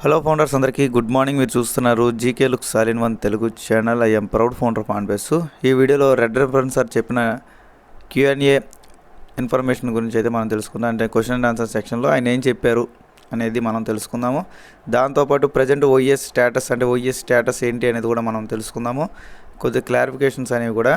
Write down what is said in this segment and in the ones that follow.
Hello founders అందరికీ good morning మీరు చూస్తున్నారు GK look సాలిన్ one Telugu channel I'm proud founder పాండ్బేస్ ఈ వీడియోలో రెడ్ రెఫరెన్స్ సార్ చెప్పిన క్యూఎన్ఏ ఇన్ఫర్మేషన్ గురించి అయితే మనం తెలుసుకుందాం. అంటే క్వశ్చన్ అండ్ ఆన్సర్ సెక్షన్లో ఆయన ఏం చెప్పారు అనేది మనం తెలుసుకుందాము. దాంతోపాటు ప్రజెంట్ ఓఎస్ స్టేటస్ అంటే ఓఎస్ స్టేటస్ ఏంటి అనేది కూడా మనం తెలుసుకుందాము. కొద్ది క్లారిఫికేషన్స్ అనేవి కూడా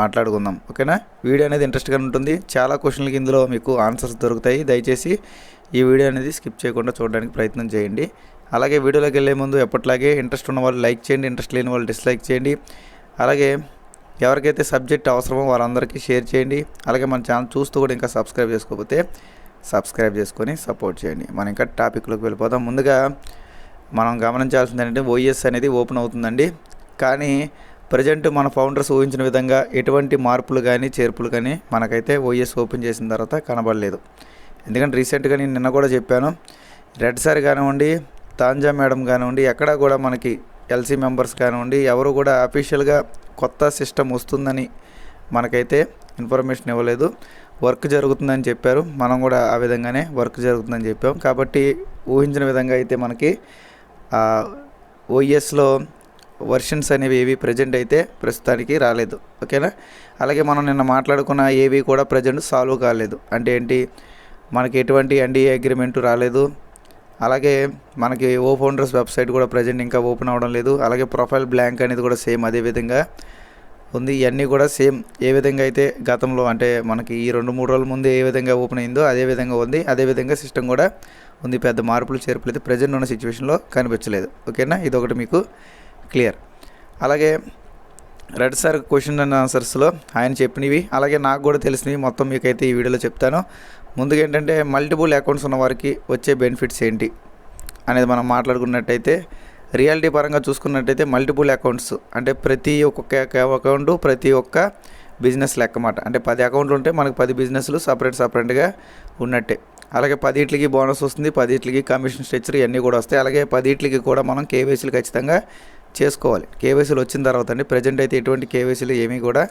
మాట్లాడుకుందాం. ఓకేనా? వీడియో అనేది ఇంట్రెస్ట్గా ఉంటుంది. చాలా క్వశ్చన్లకి ఇందులో మీకు ఆన్సర్స్ దొరుకుతాయి. దయచేసి ఈ వీడియో అనేది స్కిప్ చేయకుండా చూడడానికి ప్రయత్నం చేయండి. అలాగే వీడియోలోకి వెళ్ళే ముందు ఎప్పట్లాగే ఇంట్రెస్ట్ ఉన్న వాళ్ళు లైక్ చేయండి ఇంట్రెస్ట్ లేని వాళ్ళు డిస్లైక్ చేయండి. అలాగే ఎవరికైతే సబ్జెక్ట్ అవసరమో వాళ్ళందరికీ షేర్ చేయండి. అలాగే మన ఛానల్ చూస్తూ కూడా ఇంకా సబ్స్క్రైబ్ చేసుకోకపోతే సబ్స్క్రైబ్ చేసుకొని సపోర్ట్ చేయండి. మనం ఇంకా టాపిక్లోకి వెళ్ళిపోదాం. ముందుగా మనం గమనించాల్సింది ఏంటంటే ఓఎస్ అనేది ఓపెన్ అవుతుందండి. కానీ ప్రజెంట్ మన ఫౌండర్స్ ఊహించిన విధంగా ఎటువంటి మార్పులు కానీ చేర్పులు కానీ మనకైతే ఓఎస్ ఓపెన్ చేసిన తర్వాత కనబడలేదు. ఎందుకంటే రీసెంట్గా నేను నిన్న కూడా చెప్పాను. రెడ్ సార్ కానివ్వండి తాంజా మేడం కానివ్వండి ఎక్కడా కూడా మనకి ఎల్సీ మెంబర్స్ కానివ్వండి ఎవరు కూడా అఫీషియల్గా కొత్త సిస్టమ్ వస్తుందని మనకైతే ఇన్ఫర్మేషన్ ఇవ్వలేదు. వర్క్ జరుగుతుందని చెప్పారు. మనం కూడా ఆ విధంగానే వర్క్ జరుగుతుందని చెప్పాం. కాబట్టి ఊహించిన విధంగా అయితే మనకి ఓఎస్లో వర్షన్స్ అనేవి ఏవి ప్రజెంట్ అయితే ప్రస్తుతానికి రాలేదు. ఓకేనా? అలాగే మనం నిన్న మాట్లాడుకున్న ఏవి కూడా ప్రజెంట్ సాల్వ్ కాలేదు. అంటే ఏంటి? మనకి ఎటువంటి ఎన్డీఏ అగ్రిమెంట్ రాలేదు. అలాగే మనకి ఓ ఫౌండర్స్ వెబ్సైట్ కూడా ప్రజెంట్ ఇంకా ఓపెన్ అవ్వడం లేదు. అలాగే ప్రొఫైల్ బ్లాంక్ అనేది కూడా సేమ్ అదే విధంగా ఉంది. ఇవన్నీ కూడా సేమ్ ఏ విధంగా అయితే గతంలో అంటే మనకి ఈ రెండు మూడు రోజుల ముందు ఏ విధంగా ఓపెన్ అయిందో అదే విధంగా ఉంది. అదే విధంగా సిస్టమ్ కూడా ఉంది. పెద్ద మార్పులు చేర్పులు అయితే ప్రజెంట్ ఉన్న సిచ్యువేషన్లో కనిపించలేదు. ఓకేనా? ఇది ఒకటి మీకు క్లియర్. అలాగే రెడ్ సార్ క్వశ్చన్ అండ్ ఆన్సర్స్లో ఆయన చెప్పినవి అలాగే నాకు కూడా తెలిసినవి మొత్తం మీకైతే ఈ వీడియోలో చెప్తాను. ముందుగా ఏంటంటే మల్టిపుల్ అకౌంట్స్ ఉన్న వారికి వచ్చే బెనిఫిట్స్ ఏంటి అనేది మనం మాట్లాడుకున్నట్టయితే రియాలిటీ పరంగా చూసుకున్నట్టయితే మల్టిపుల్ అకౌంట్స్ అంటే ప్రతి ఒక్కొక్క అకౌంట్ ప్రతి ఒక్క బిజినెస్ లెక్కమాట అంటే పది అకౌంట్లు ఉంటే మనకు పది బిజినెస్లు సపరేట్ సపరేట్గా ఉన్నట్టే. అలాగే పదిట్లకి బోనస్ వస్తుంది పదిట్లకి కమిషన్ స్ట్రక్చర్ ఇవన్నీ కూడా వస్తాయి. అలాగే పదిట్లకి కూడా మనం కేవైసీలు ఖచ్చితంగా చేసుకోవాలి. కేవైసీలు వచ్చిన తర్వాత అండి ప్రజెంట్ అయితే ఎటువంటి కేవైసీలు ఏమీ కూడా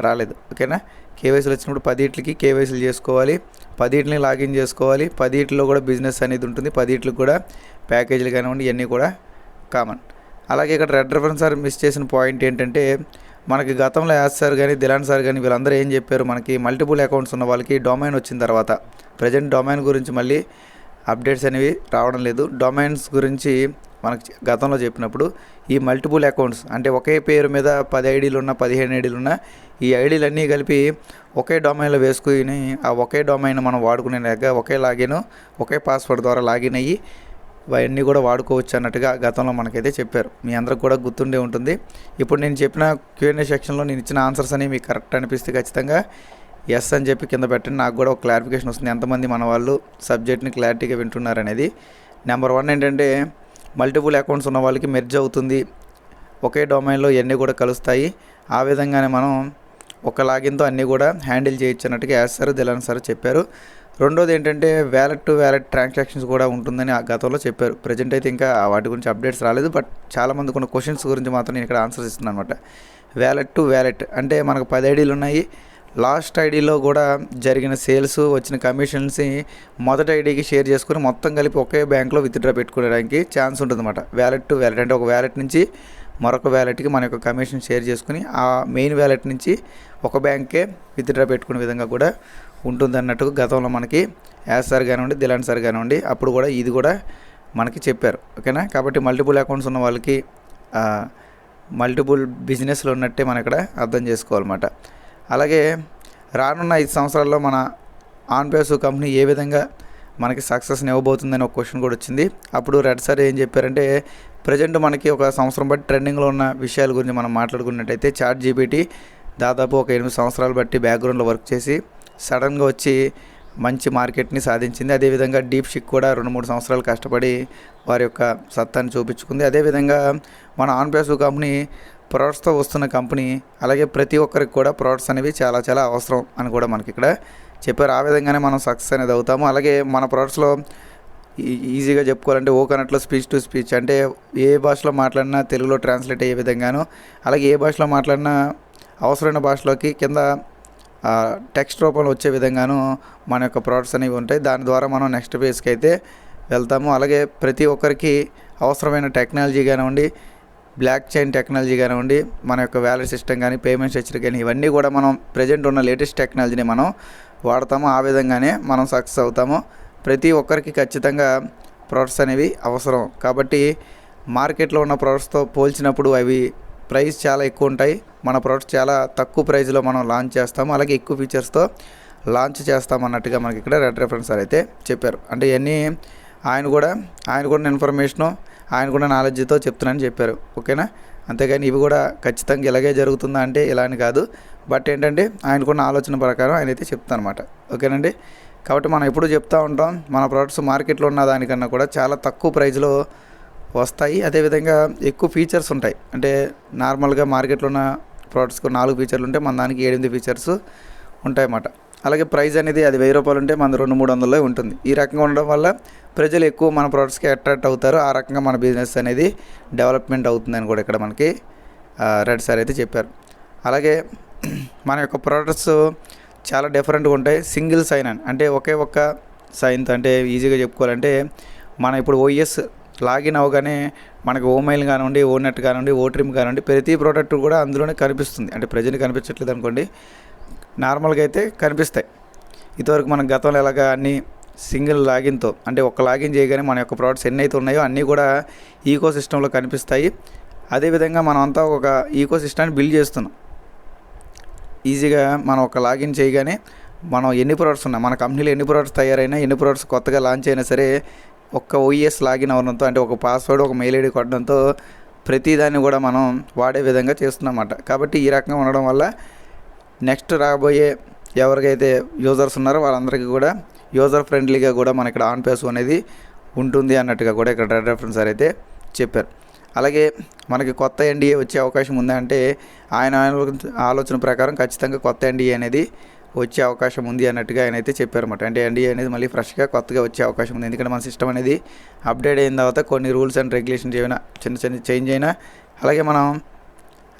రాలేదు ఓకేనా? కేవైసీలు వచ్చినప్పుడు పదిట్లకి కేవైసీలు చేసుకోవాలి. పదిట్లని లాగిన్ చేసుకోవాలి. పదిట్లో కూడా బిజినెస్ అనేది ఉంటుంది. పదిట్లకు కూడా ప్యాకేజీలు కానివ్వండి ఇవన్నీ కూడా కామన్. అలాగే ఇక్కడ రెడ్ రెఫరెన్స్ సార్ మిస్ చేసిన పాయింట్ ఏంటంటే మనకి గతంలో యాస్ సార్ కానీ దిలాన్ సార్ కానీ వీళ్ళందరూ ఏం చెప్పారు? మనకి మల్టిపుల్ అకౌంట్స్ ఉన్న వాళ్ళకి డొమైన్ వచ్చిన తర్వాత ప్రజెంట్ డొమైన్ గురించి మళ్ళీ అప్డేట్స్ అనేవి రావడం లేదు. డొమైన్స్ గురించి మనకు గతంలో చెప్పినప్పుడు ఈ మల్టిపుల్ అకౌంట్స్ అంటే ఒకే పేరు మీద పది ఐడీలు ఉన్న పదిహేను ఐడీలు ఉన్న ఈ ఐడీలు అన్నీ కలిపి ఒకే డొమైన్లో వేసుకుని ఆ ఒకే డొమైన్ మనం వాడుకునేలాగా ఒకే లాగిన్ ఒకే పాస్వర్డ్ ద్వారా లాగిన్ అయ్యి అవన్నీ కూడా వాడుకోవచ్చు అన్నట్టుగా గతంలో మనకైతే చెప్పారు. మీ అందరికి కూడా గుర్తుండే ఉంటుంది. ఇప్పుడు నేను చెప్పిన క్యూఎన్ఏ సెక్షన్లో నేను ఇచ్చిన ఆన్సర్స్ అనేవి మీకు కరెక్ట్ అనిపిస్తే ఖచ్చితంగా ఎస్ అని చెప్పి కింద పెట్టండి. నాకు కూడా ఒక క్లారిఫికేషన్ వస్తుంది. ఎంతమంది మన వాళ్ళు సబ్జెక్ట్ని క్లారిటీగా వింటున్నారు అనేది. నెంబర్ వన్ ఏంటంటే మల్టిపుల్ అకౌంట్స్ ఉన్న వాళ్ళకి మెర్జ్ అవుతుంది. ఒకే డొమైన్లో ఇవన్నీ కూడా కలుస్తాయి. ఆ విధంగానే మనం ఒక లాగిన్తో అన్నీ కూడా హ్యాండిల్ చేయొచ్చు అన్నట్టుగా యాస్ సార్ దిలాన్ సార్ చెప్పారు. రెండోది ఏంటంటే వ్యాలెట్ టు వ్యాలెట్ ట్రాన్సాక్షన్స్ కూడా ఉంటుందని ఆ గతంలో చెప్పారు. ప్రజెంట్ అయితే ఇంకా వాటి గురించి అప్డేట్స్ రాలేదు. బట్ చాలామంది కొన్ని క్వశ్చన్స్ గురించి మాత్రం నేను ఇక్కడ ఆన్సర్స్ ఇస్తున్నాను అనమాట వ్యాలెట్ టు వ్యాలెట్ అంటే మనకు పది ఐడీలు ఉన్నాయి. లాస్ట్ ఐడీలో కూడా జరిగిన సేల్స్ వచ్చిన కమిషన్స్ని మొదటి ఐడీకి షేర్ చేసుకుని మొత్తం కలిపి ఒకే బ్యాంక్లో విత్డ్రా పెట్టుకోవడానికి ఛాన్స్ ఉంటుందన్నమాట. వ్యాలెట్ టు వ్యాలెట్ అంటే ఒక వ్యాలెట్ నుంచి మరొక వ్యాలెట్కి మన యొక్క కమిషన్ షేర్ చేసుకుని ఆ మెయిన్ వ్యాలెట్ నుంచి ఒక బ్యాంకే విత్డ్రా పెట్టుకునే విధంగా కూడా ఉంటుంది అన్నట్టుగా గతంలో మనకి యాస్ సార్ కానివ్వండి దిలాన్ సార్ కానివ్వండి అప్పుడు కూడా ఇది కూడా మనకి చెప్పారు. ఓకేనా? కాబట్టి మల్టిపుల్ అకౌంట్స్ ఉన్న వాళ్ళకి మల్టిపుల్ బిజినెస్లు ఉన్నట్టే మనం ఇక్కడ అర్థం చేసుకోవాలన్నమాట. అలాగే రానున్న ఐదు సంవత్సరాల్లో మన ఆన్పేసు కంపెనీ ఏ విధంగా మనకి సక్సెస్ని ఇవ్వబోతుందని ఒక క్వశ్చన్ కూడా వచ్చింది. అప్పుడు రెడ్ సార్ ఏం చెప్పారంటే ప్రజెంట్ మనకి ఒక సంవత్సరం బట్టి ట్రెండింగ్లో ఉన్న విషయాల గురించి మనం మాట్లాడుకున్నట్టయితే చాట్ జీబీటీ దాదాపు ఒక ఎనిమిది సంవత్సరాలు బట్టి బ్యాక్గ్రౌండ్లో వర్క్ చేసి సడన్గా వచ్చి మంచి మార్కెట్ని సాధించింది. అదేవిధంగా డీప్ షిక్ కూడా రెండు మూడు సంవత్సరాలు కష్టపడి వారి యొక్క సత్తాన్ని చూపించుకుంది. అదేవిధంగా మన ఆన్పేస్ కంపెనీ ప్రొడక్ట్స్తో వస్తున్న కంపెనీ అలాగే ప్రతి ఒక్కరికి కూడా ప్రొడక్ట్స్ అనేవి చాలా చాలా అవసరం అని కూడా మనకి ఇక్కడ చెప్పారు. ఆ విధంగానే మనం సక్సెస్ అనేది అవుతాము. అలాగే మన ప్రొడక్ట్స్లో ఈజీగా చెప్పుకోవాలంటే ఓ కనెక్ట్లో స్పీచ్ టు స్పీచ్ అంటే ఏ భాషలో మాట్లాడినా తెలుగులో ట్రాన్స్లేట్ అయ్యే విధంగాను అలాగే ఏ భాషలో మాట్లాడినా అవసరమైన భాషలోకి కింద టెక్స్ట్ రూపంలో వచ్చే విధంగాను మన యొక్క ప్రోడక్ట్స్ అనేవి ఉంటాయి. దాని ద్వారా మనం నెక్స్ట్ ఫేజ్కి అయితే వెళ్తాము. అలాగే ప్రతి ఒక్కరికి అవసరమైన టెక్నాలజీ కానివ్వండి బ్లాక్ చైన్ టెక్నాలజీ కానివ్వండి మన యొక్క వ్యాలెట్ సిస్టమ్ కానీ పేమెంట్ స్ట్రక్చర్ కానీ ఇవన్నీ కూడా మనం ప్రజెంట్ ఉన్న లేటెస్ట్ టెక్నాలజీని మనం వాడతాము. ఆ విధంగానే మనం సక్సెస్ అవుతాము. ప్రతి ఒక్కరికి ఖచ్చితంగా ప్రొడక్ట్స్ అనేవి అవసరం. కాబట్టి మార్కెట్లో ఉన్న ప్రొడక్ట్స్తో పోల్చినప్పుడు అవి ప్రైస్ చాలా ఎక్కువ ఉంటాయి. మన ప్రొడక్ట్స్ చాలా తక్కువ ప్రైస్లో మనం లాంచ్ చేస్తాము. అలాగే ఎక్కువ ఫీచర్స్తో లాంచ్ చేస్తాం అన్నట్టుగా మనకి ఇక్కడ రెడ్ రెఫరెన్స్ అయితే చెప్పారు. అంటే ఇవన్నీ ఆయన కూడా ఆయన కూడా ఇన్ఫర్మేషను ఆయన కూడా నాలెడ్జ్తో చెప్తున్నానని చెప్పారు. ఓకేనా? అంతేగాని ఇవి కూడా ఖచ్చితంగా ఇలాగే జరుగుతుందా అంటే ఇలా అని కాదు. బట్ ఏంటంటే ఆయనకున్న ఆలోచన ప్రకారం ఆయన అయితే చెప్తాను అనమాట ఓకేనండి? కాబట్టి మనం ఎప్పుడు చెప్తూ ఉంటాం మన ప్రోడక్ట్స్ మార్కెట్లో ఉన్న దానికన్నా కూడా చాలా తక్కువ ప్రైస్లో వస్తాయి. అదేవిధంగా ఎక్కువ ఫీచర్స్ ఉంటాయి. అంటే నార్మల్గా మార్కెట్లో ఉన్న ప్రోడక్ట్స్కి నాలుగు ఫీచర్లు ఉంటే మన దానికి ఎనిమిది ఫీచర్స్ ఉంటాయన్నమాట. అలాగే ప్రైస్ అనేది అది వెయ్యి రూపాయలు ఉంటే మన రెండు మూడు వందల్లో ఉంటుంది. ఈ రకంగా ఉండడం వల్ల ప్రజలు ఎక్కువ మన ప్రోడక్ట్స్కి అట్రాక్ట్ అవుతారు. ఆ రకంగా మన బిజినెస్ అనేది డెవలప్మెంట్ అవుతుందని కూడా ఇక్కడ మనకి రెడ్ సార్ అయితే చెప్పారు. అలాగే మన యొక్క ప్రోడక్ట్స్ చాలా డిఫరెంట్గా ఉంటాయి. సింగిల్ సైన్ అని. అంటే ఒకే ఒక్క సైన్తో అంటే ఈజీగా చెప్పుకోవాలంటే మనం ఇప్పుడు ఓఎస్ లాగిన్ అవగానే మనకు ఓమెయిల్ కానివ్వండి ఓ నెట్ కానివ్వండి ఓ ట్రిమ్ కానివ్వండి ప్రతి ప్రోడక్ట్ కూడా అందులోనే కనిపిస్తుంది. అంటే ప్రజెంట్ కనిపించట్లేదు అనుకోండి. నార్మల్గా అయితే కనిపిస్తాయి. ఇంతవరకు మన గతంలో ఎలాగా అన్ని సింగిల్ లాగిన్తో అంటే ఒక లాగిన్ చేయగానే మన యొక్క ప్రోడక్ట్స్ ఎన్ని అయితే ఉన్నాయో అన్నీ కూడా ఈకో సిస్టంలో కనిపిస్తాయి. అదేవిధంగా మనం అంతా ఒక ఈకో సిస్టాన్ని బిల్డ్ చేస్తున్నాం. ఈజీగా మనం ఒక లాగిన్ చేయగానే మనం ఎన్ని ప్రోడక్ట్స్ ఉన్నాయి మన కంపెనీలో ఎన్ని ప్రోడక్ట్స్ తయారైనా ఎన్ని ప్రోడక్ట్స్ కొత్తగా లాంచ్ అయినా సరే ఒక్క ఓఈఎస్ లాగిన్ అవ్వడంతో అంటే ఒక పాస్వర్డ్ ఒక మెయిల్ ఐడి కొట్టడంతో ప్రతిదాన్ని కూడా మనం వాడే విధంగా చేస్తున్నామన్నమాట కాబట్టి ఈ రకంగా ఉండడం వల్ల నెక్స్ట్ రాబోయే ఎవరికైతే యూజర్స్ ఉన్నారో వాళ్ళందరికీ కూడా యూజర్ ఫ్రెండ్లీగా కూడా మన ఇక్కడ ఆన్ పేస్ అనేది ఉంటుంది అన్నట్టుగా కూడా ఇక్కడ రెడ్ రెఫరెన్స్ అయితే చెప్పారు. అలాగే మనకి కొత్త ఎన్డీఏ వచ్చే అవకాశం ఉందా అంటే ఆయన ఆలోచన ప్రకారం ఖచ్చితంగా కొత్త ఎన్డీఏ అనేది వచ్చే అవకాశం ఉంది అన్నట్టుగా ఆయన అయితే చెప్పారన్నమాట అంటే ఎన్డీఏ అనేది మళ్ళీ ఫ్రెష్గా కొత్తగా వచ్చే అవకాశం ఉంది. ఎందుకంటే మన సిస్టమ్ అనేది అప్డేట్ అయిన తర్వాత కొన్ని రూల్స్ అండ్ రెగ్యులేషన్స్ ఏమైనా చిన్న చిన్న చేంజ్ అయినా అలాగే మనం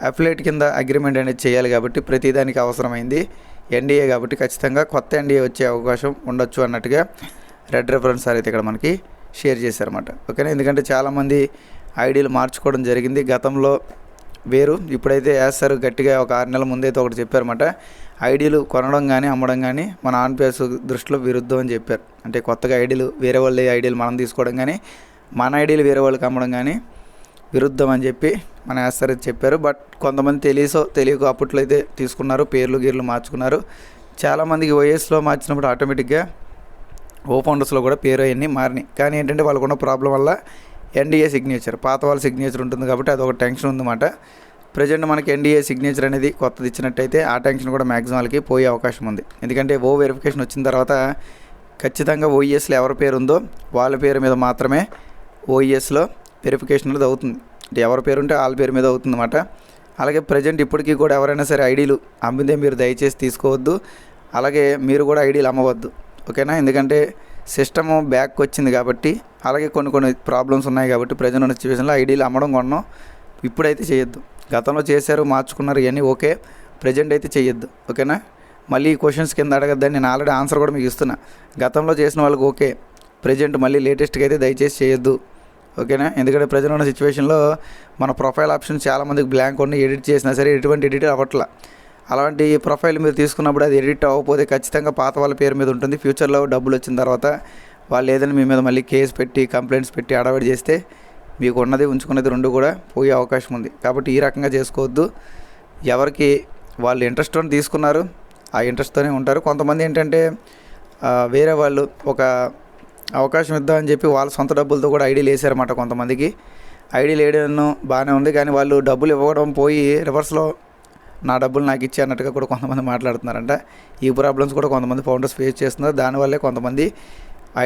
అఫిలేట్ కింద అగ్రిమెంట్ అనేది చేయాలి కాబట్టి ప్రతిదానికి అవసరమైంది ఎన్డీఏ కాబట్టి ఖచ్చితంగా కొత్త ఎన్డీఏ వచ్చే అవకాశం ఉండొచ్చు అన్నట్టుగా రెడ్ రెఫరెన్స్ సార్ అయితే ఇక్కడ మనకి షేర్ చేశారన్నమాట. ఓకేనా? ఎందుకంటే చాలామంది ఐడీలు మార్చుకోవడం జరిగింది. గతంలో వేరు. ఇప్పుడైతే వేస్తారు గట్టిగా ఒక ఆరు నెలల ముందైతే ఒకటి చెప్పారన్నమాట. ఐడీలు కొనడం కానీ అమ్మడం కానీ మన ఆన్ పేస్ దృష్టిలో విరుద్ధం అని చెప్పారు. అంటే కొత్తగా ఐడీలు వేరే వాళ్ళ ఐడీలు మనం తీసుకోవడం కానీ మన ఐడీలు వేరే వాళ్ళకి అమ్మడం కానీ విరుద్ధం అని చెప్పి మన యాస్తారు చెప్పారు. బట్ కొంతమంది తెలియసో తెలియక అప్పట్లో అయితే తీసుకున్నారు. పేర్లు గీర్లు మార్చుకున్నారు. చాలామందికి ఓఎస్లో మార్చినప్పుడు ఆటోమేటిక్గా ఓ ఫౌండర్స్లో కూడా పేరు అవన్నీ మారినాయి. కానీ ఏంటంటే వాళ్ళకున్న ప్రాబ్లం వల్ల ఎన్డీఏ సిగ్నేచర్ పాత వాళ్ళ సిగ్నేచర్ ఉంటుంది కాబట్టి అదొక టెన్షన్ ఉందన్నమాట. ప్రజెంట్ మనకి ఎన్డీఏ సిగ్నేచర్ అనేది కొత్తది ఇచ్చినట్టయితే ఆ టెన్షన్ కూడా మ్యాక్సిమం వాళ్ళకి పోయే అవకాశం ఉంది. ఎందుకంటే ఓ వెరిఫికేషన్ వచ్చిన తర్వాత ఖచ్చితంగా ఓఈఎస్లో ఎవరి పేరు ఉందో వాళ్ళ పేరు మీద మాత్రమే ఓఈఎస్లో వెరిఫికేషన్ అనేది అవుతుంది. అంటే ఎవరి పేరు ఉంటే వాళ్ళ పేరు మీద అవుతుంది అన్నమాట అలాగే ప్రజెంట్ ఇప్పటికీ కూడా ఎవరైనా సరే ఐడీలు అమ్మితే మీరు దయచేసి తీసుకోవద్దు. అలాగే మీరు కూడా ఐడీలు అమ్మవద్దు. ఓకేనా? ఎందుకంటే సిస్టమ్ బ్యాక్ వచ్చింది కాబట్టి అలాగే కొన్ని కొన్ని ప్రాబ్లమ్స్ ఉన్నాయి కాబట్టి ప్రజెంట్ ఉన్న సిచ్యువేషన్లో ఐడీలు అమ్మడం కొన్నాం. ఇప్పుడైతే చేయొద్దు. గతంలో చేశారు మార్చుకున్నారు ఇవన్నీ ఓకే. ప్రజెంట్ అయితే చేయొద్దు. ఓకేనా? మళ్ళీ ఈ క్వశ్చన్స్ కింద అడగద్దని నేను ఆల్రెడీ ఆన్సర్ కూడా మీకు ఇస్తున్నా. గతంలో చేసిన వాళ్ళకి ఓకే. ప్రజెంట్ మళ్ళీ లేటెస్ట్గా అయితే దయచేసి చేయొద్దు. ఓకేనా? ఎందుకంటే ప్రజలు ఉన్న సిచ్యువేషన్లో మన ప్రొఫైల్ ఆప్షన్ చాలామందికి బ్లాంక్ ఉండి ఎడిట్ చేసినా సరే ఎటువంటి ఎడిట్ అవ్వట్లా. అలాంటి ప్రొఫైల్ మీరు తీసుకున్నప్పుడు అది ఎడిట్ అవ్వకపోతే ఖచ్చితంగా పాత వాళ్ళ పేరు మీద ఉంటుంది. ఫ్యూచర్లో డబ్బులు వచ్చిన తర్వాత వాళ్ళు ఏదైనా మీ మీద మళ్ళీ కేసు పెట్టి కంప్లైంట్స్ పెట్టి అడవడి చేస్తే మీకు ఉన్నది ఉంచుకున్నది రెండు కూడా పోయే అవకాశం ఉంది. కాబట్టి ఈ రకంగా చేసుకోవద్దు. ఎవరికి వాళ్ళు ఇంట్రెస్ట్ తీసుకున్నారు ఆ ఇంట్రెస్ట్తోనే ఉంటారు. కొంతమంది ఏంటంటే వేరే వాళ్ళు ఒక అవకాశం ఇద్దామని చెప్పి వాళ్ళ సొంత డబ్బులతో కూడా ఐడీలు వేసారన్నమాట కొంతమందికి. ఐడీలు వేయడం బాగానే ఉంది కానీ వాళ్ళు డబ్బులు ఇవ్వడం పోయి రివర్స్లో నా డబ్బులు నాకు ఇచ్చే అన్నట్టుగా కూడా కొంతమంది మాట్లాడుతున్నారంట. ఈ ప్రాబ్లమ్స్ కూడా కొంతమంది ఫౌండర్స్ ఫేస్ చేస్తున్నారు. దానివల్లే కొంతమంది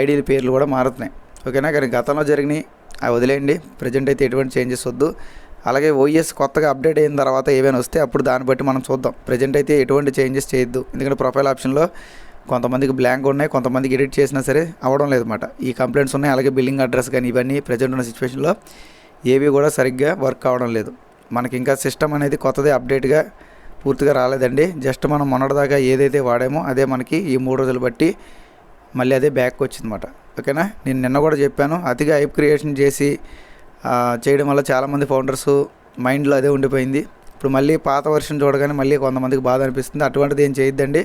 ఐడీల పేర్లు కూడా మారుతున్నాయి. ఓకేనా? కానీ గతంలో జరిగినాయి అవి వదిలేయండి. ప్రజెంట్ అయితే ఎటువంటి చేంజెస్ వద్దు. అలాగే ఓఎస్ కొత్తగా అప్డేట్ అయిన తర్వాత ఏవైనా వస్తే అప్పుడు దాన్ని బట్టి మనం చూద్దాం. ప్రజెంట్ అయితే ఎటువంటి చేంజెస్ చేయొద్దు. ఎందుకంటే ప్రొఫైల్ ఆప్షన్లో కొంతమందికి బ్లాంక్ ఉన్నాయి కొంతమందికి ఎడిట్ చేసినా సరే అవ్వడం లేదన్నమాట. ఈ కంప్లైంట్స్ ఉన్నాయి అలాగే బిల్లింగ్ అడ్రస్ కానీ ఇవన్నీ ప్రజెంట్ ఉన్న సిచ్యువేషన్లో ఏవి కూడా సరిగ్గా వర్క్ అవ్వడం లేదు. మనకి ఇంకా సిస్టమ్ అనేది కొత్తది అప్డేట్గా పూర్తిగా రాలేదండి. జస్ట్ మనం మొన్నటిదాకా ఏదైతే వాడామో అదే మనకి ఈ మూడు రోజులు బట్టి మళ్ళీ అదే బ్యాక్ వచ్చిందన్నమాట. ఓకేనా నేను నిన్న కూడా చెప్పాను అతిగా ఐప్ క్రియేషన్ చేసి చేయడం వల్ల చాలామంది ఫౌండర్స్ మైండ్లో అదే ఉండిపోయింది. ఇప్పుడు మళ్ళీ పాత వర్షన్ చూడగానే మళ్ళీ కొంతమందికి బాధ అనిపిస్తుంది. అటువంటిది ఏం చేయొద్దండి.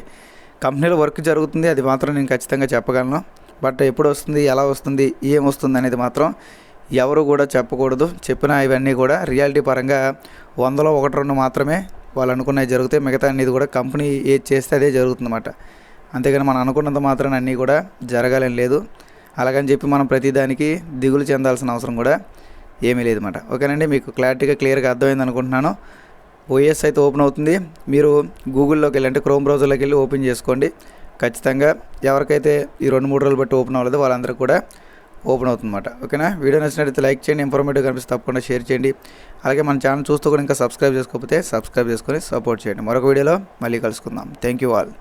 కంపెనీలో వర్క్ జరుగుతుంది అది మాత్రం నేను ఖచ్చితంగా చెప్పగలను. బట్ ఎప్పుడు వస్తుంది ఎలా వస్తుంది ఏం వస్తుంది అనేది మాత్రం ఎవరు కూడా చెప్పకూడదు. చెప్పిన ఇవన్నీ కూడా రియాలిటీ పరంగా వందలో ఒకటి రెండు మాత్రమే వాళ్ళు అనుకున్నవి జరుగుతాయి మిగతా అనేది కూడా కంపెనీ ఏది చేస్తే అదే జరుగుతుందన్నమాట. అంతేగాని మనం అనుకున్నంత మాత్రం అన్నీ కూడా జరగాలని లేదు. అలాగని చెప్పి మనం ప్రతిదానికి దిగులు చెందాల్సిన అవసరం కూడా ఏమీ లేదన్నమాట. ఓకేనండి మీకు క్లారిటీగా క్లియర్గా అర్థమైంది అనుకుంటున్నాను. ఓఎస్ అయితే ఓపెన్ అవుతుంది. మీరు గూగుల్లోకి వెళ్ళి అంటే క్రోమ్ బ్రౌజర్లోకి వెళ్ళి ఓపెన్ చేసుకోండి. ఖచ్చితంగా ఎవరికైతే ఈ రెండు మూడు రోజులు బట్టి ఓపెన్ అవ్వలేదో వాళ్ళందరూ కూడా ఓపెన్ అవుతుందన్నమాట. ఓకేనా? వీడియో నచ్చినట్లయితే లైక్ చేయండి ఇన్ఫర్మేటివ్ కనిపిస్తే తప్పకుండా షేర్ చేయండి. అలాగే మన ఛానల్ చూస్తూ కూడా ఇంకా సబ్స్క్రైబ్ చేసుకోకపోతే సబ్స్క్రైబ్ చేసుకొని సపోర్ట్ చేయండి. మరొక వీడియోలో మళ్ళీ కలుసుకుందాం. Thank you all.